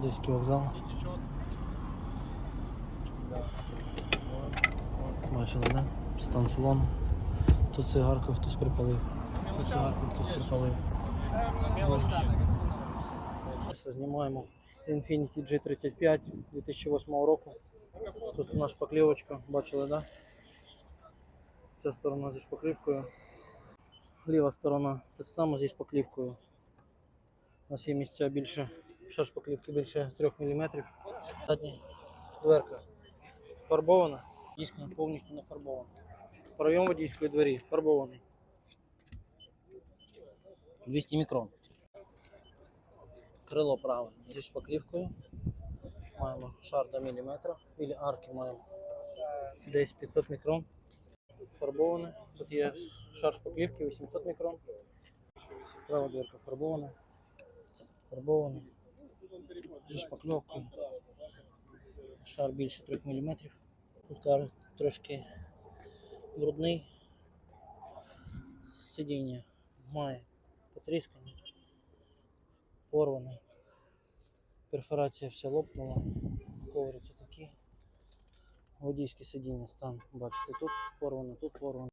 Одеський вокзал. Бачили, да? Стан салону. Тут цигарку хтось припалив. Тут цигарку хтось припалив. Знімаємо Infiniti G35 2008 року. Тут у нас шпаклівочка, бачили, да? Ця сторона зі шпаклівкою. Ліва сторона так само зі шпаклівкою. У нас є місця більше, шар шпаклівки більше 3 мм. Задня дверка фарбована, дійсно повністю не фарбована. Пройом водійської двері фарбований. 200 мікрон. Крило праве зі шпаклівкою. Маємо шар до міліметра. Біля арки маємо десь 500 мікрон. Фарбоване. Тут є шар шпаклівки 800 мікрон. Права дверка фарбована. Фарбований. Зі шпакльовкою. Шар більше 3 мм. Куткар трошки брудний. Сидіння має потріскані, порваний. Перфорація вся лопнула. Коврики такі. Водійське сидіння стан. Бачите, тут порвано, тут порвано.